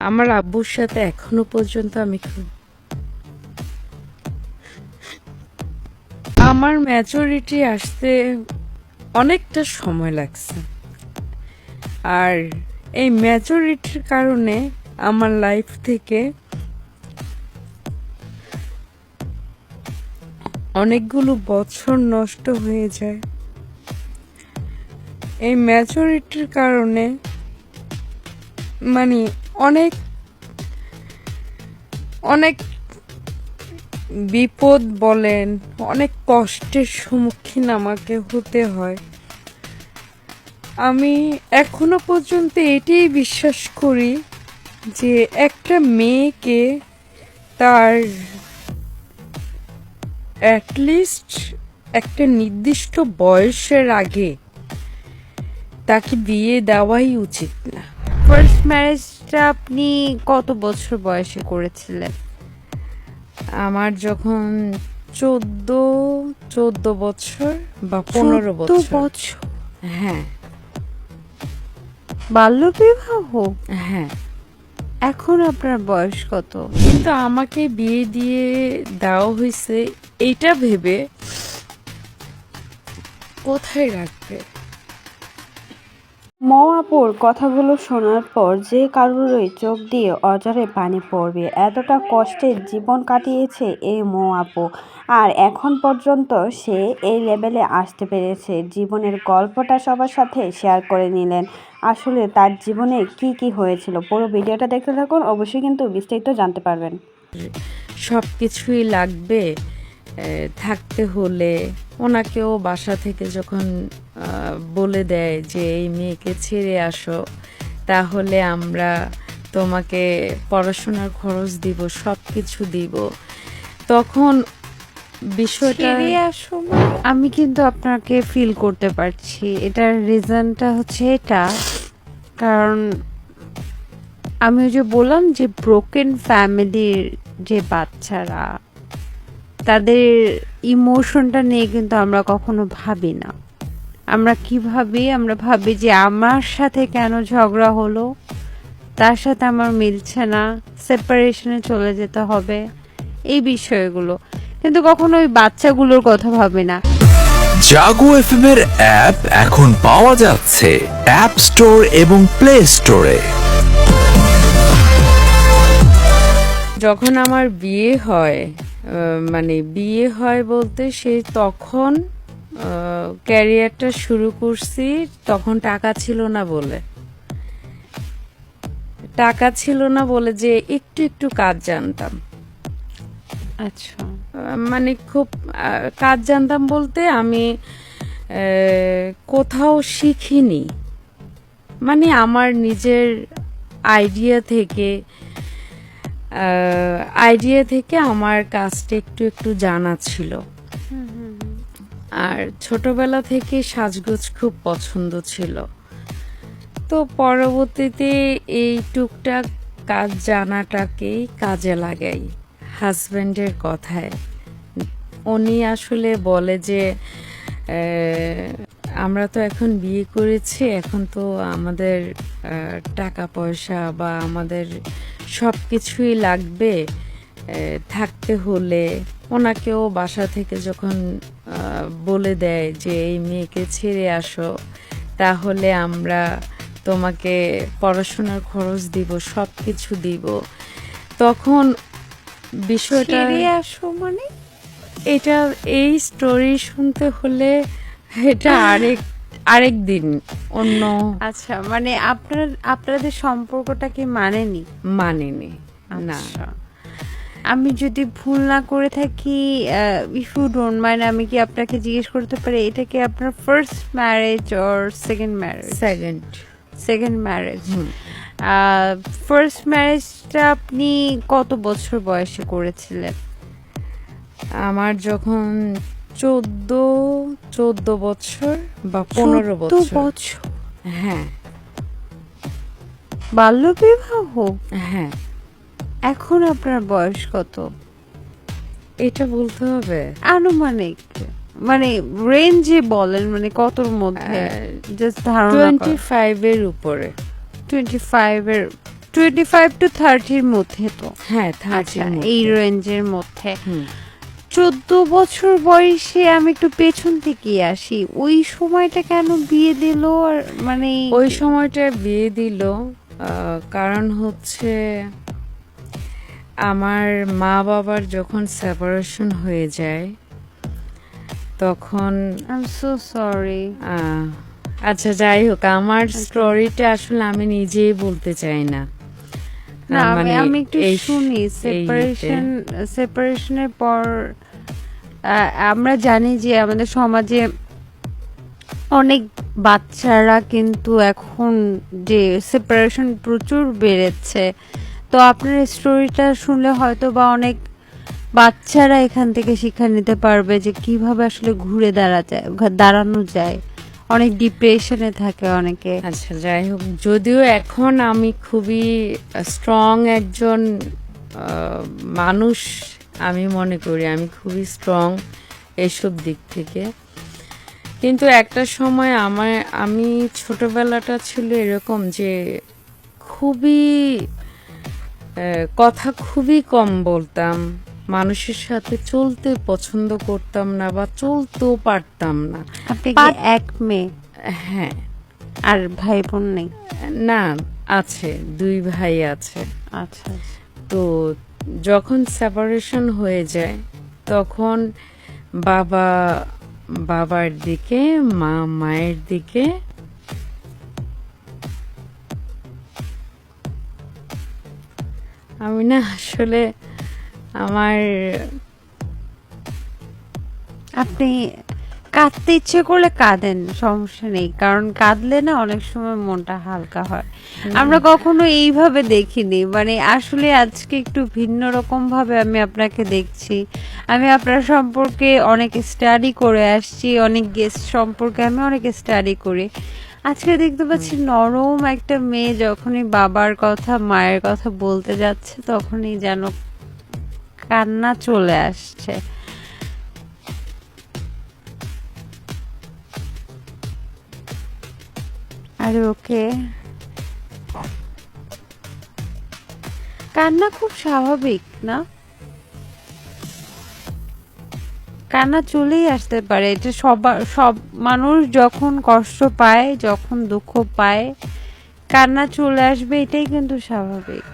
আমার আব্বুর সাথে এখনও পর্যন্ত আমি আমার ম্যাচুরিটি আসতে অনেকটা সময় লাগছে। আর এই ম্যাচুরিটির কারণে আমার লাইফ থেকে অনেকগুলো বছর নষ্ট হয়ে যায়। এই ম্যাচুরিটির কারণে মানে অনেক অনেক বিপদ বলেন, অনেক কষ্টের সম্মুখীন আমাকে হতে হয়। আমি এখনও পর্যন্ত এটাই বিশ্বাস করি যে একটা মেয়েকে তার অ্যাটলিস্ট একটা নির্দিষ্ট বয়সের আগে তাকে বিয়ে দেওয়াই উচিত না। ফার্স্ট ম্যারেজটা আপনি কত বছর বয়সে করেছিলেন? আমার যখন চোদ্দ চোদ্দ বছর বা পনেরো বছর। বছর? হ্যাঁ। বাল্য বিবাহ হ্যাঁ। এখন আপনার বয়স কত? কিন্তু আমাকে বিয়ে দিয়ে দেওয়া হয়েছে এইটা ভেবে কোথায় রাখবে? মৌয়াপুর কথাগুলো শোনার পর যে কারোরই চোখ দিয়ে অজরে পানি পড়বে, এতটা কষ্টের জীবন কাটিয়েছে এই মৌয়াপু আর এখন পর্যন্ত সে এই লেভেলে আসতে পেরেছে। জীবনের গল্পটা সবার সাথে শেয়ার করে নিলেন। আসলে তার জীবনে কি কি হয়েছিল পুরো ভিডিওটা দেখতে থাকুন। অবশ্যই কিন্তু বিস্তারিত জানতে পারবেন। সব কিছুই লাগবে। থাকতে হলে ওনাকেও বাসা থেকে যখন বলে দেয় যে এই মেয়েকে ছেড়ে আসো তাহলে আমরা তোমাকে পড়াশোনার খরচ দিব সব কিছু দিব। তখন বিষয়টা? আমি কিন্তু আপনাকে ফিল করতে পারছি। এটার রিজনটা হচ্ছে এটা। কারণ আমি যে বললাম যে ব্রোকেন ফ্যামিলির যে বাচ্চারা তাদের ইমোশনটা নিয়ে কিন্তু আমরা কখনো ভাবি না। আমরা কি ভাবি? আমরা ভাবি যে আমার সাথে কেন ঝগড়া হলো? তার সাথে আমার মিলছে না। সেপারেশনে চলে যেতে হবে। এই বিষয়গুলো। কিন্তু কখনো ওই বাচ্চাগুলোর কথা ভাবি না। জাগো এফএম এর অ্যাপ এখন পাওয়া যাচ্ছে অ্যাপ স্টোর এবং প্লে স্টোরে। যখন আমার বিয়ে হয় মানে বিয়ে হয় বলতে সে তখন ক্যারিয়ারটা শুরু করছি তখন টাকা ছিল না বলে। টাকা ছিল না বলে যে একটু একটু কাজ জানতাম। আচ্ছা। মানে খুব কাজ জানতাম বলতে আমি কোথাও শিখিনি। মানে আমার নিজের আইডিয়া থেকে আইডিয়া থেকে আমার কাজটা একটু একটু জানা ছিল। আর ছোটবেলা থেকে সাজগোজ খুব পছন্দ ছিল। তো পরবর্তীতে এই টুকটাক কাজ জানাটাকেই কাজে লাগাই হাজব্যান্ডের কথায়। উনি আসলে বলে যে আমরা তো এখন বিয়ে করেছি এখন তো আমাদের টাকা পয়সা বা আমাদের সব কিছুই লাগবে থাকতে হলে। ওনাকেও বাসা থেকে যখন বলে দেয় যে এই মেয়েকে ছেড়ে আসো তাহলে আমরা তোমাকে পড়াশোনার খরচ দিব সব কিছু দিব। তখন বিষয়টা আসো মানে? এটা এই স্টোরি শুনতে হলে এটা আরেক আরেক দিন অন্য আচ্ছা মানে আপনার আপনাদের সম্পর্কটা কি মানেনি? মানেনি না। আচ্ছা। আমি যদি ভুল না করে থাকি ইফ ইউ ডোন্ট মাইন্ড আমি কি আপনাকে জিজ্ঞেস করতে পারি এটা কি আপনার first marriage or second marriage second second marriage first ম্যারেজটা আপনি কত বছর বয়সে করেছিলেন? আমার যখন চোদ্দ চোদ্দ বছর বা পনেরো বছর। হ্যাঁ। বাল্য বিবাহ হ্যাঁ। এখন আপনার বয়স কত? এটা বলতে হবে। আনুমানিক। মানে রেঞ্জে বলেন মানে কতর মধ্যে? জাস্ট ধারণা টোয়েন্টি ফাইভের উপরে। টোয়েন্টি ফাইভ এর টোয়েন্টি ফাইভ টু থার্টির মধ্যে তো? হ্যাঁ আচ্ছা থার্টির এই রেঞ্জের মধ্যে। হুম। চোদ্দ বছর বয়সে আমি একটু পেছন থেকে আসি। ওই সময়টা কেন বিয়ে দিল আর মানে ওই সময়টা বিয়ে দিল কারণ হচ্ছে আমার মা বাবার যখন সেপারেশন হয়ে যায় তখন আই সো সরি আচ্ছা যাই হোক আমার স্টোরিটা আসলে আমি নিজেই বলতে চাই না। না মানে আমি একটু শুনি সেপারেশন সেপারেশনের পর আমরা জানি যে আমাদের সমাজে অনেক বাচ্চারা কিন্তু এখন যে সেপারেশন প্রচুর বেড়েছে। তো আপনার স্টোরিটা শুনলে হয়তো বা অনেক বাচ্চারা এখান থেকে শিক্ষা নিতে পারবে যে কীভাবে আসলে ঘুরে দাঁড়া যায় দাঁড়ানো যায়। অনেক ডিপ্রেশনে থাকে অনেকে। আচ্ছা যাই হোক, যদিও এখন আমি খুবই স্ট্রং একজন মানুষ আমি মনে করি, আমি খুবই স্ট্রং এসব দিক থেকে। কিন্তু একটা সময় আমার, আমি ছোটবেলাটা ছিল এরকম যে খুবই কথা খুবই কম বলতাম। মানুষের সাথে চলতে পছন্দ করতাম না বা চলতেও পারতাম না। আপনি কি এক মেয়ে? হ্যাঁ। আর ভাই বোন নেই? না আছে দুই ভাই আছে। আচ্ছা আচ্ছা। তো যখন সেপারেশন হয়ে যায় তখন বাবা বাবার দিকে মা মায়ের দিকে আমি না আসলে আমার আপনি কাঁদতে ইচ্ছে করলে কাঁদেন সমস্যা নেই। কারণ কাঁদলে না অনেক সময় মনটা হালকা হয়। আমরা কখনো এইভাবে দেখিনি। মানে আসলে আজকে একটু ভিন্ন রকম ভাবে আমি আপনাকে দেখছি। আমি আপনার সম্পর্কে অনেক স্টাডি করে আসছি অনেক গেস্ট সম্পর্কে আমি অনেক স্টাডি করি। আজকে দেখতে পাচ্ছি নরম একটা মেয়ে যখনই বাবার কথা মায়ের কথা বলতে যাচ্ছে তখনই যেন কান্না চলে আসছে। আর ওকে কান্না খুব স্বাভাবিক, না? কান্না চলেই আসতে পারে। এটা সবার সব মানুষ যখন কষ্ট পায়, যখন দুঃখ পায়, কান্না চলে আসবে, এটাই কিন্তু স্বাভাবিক।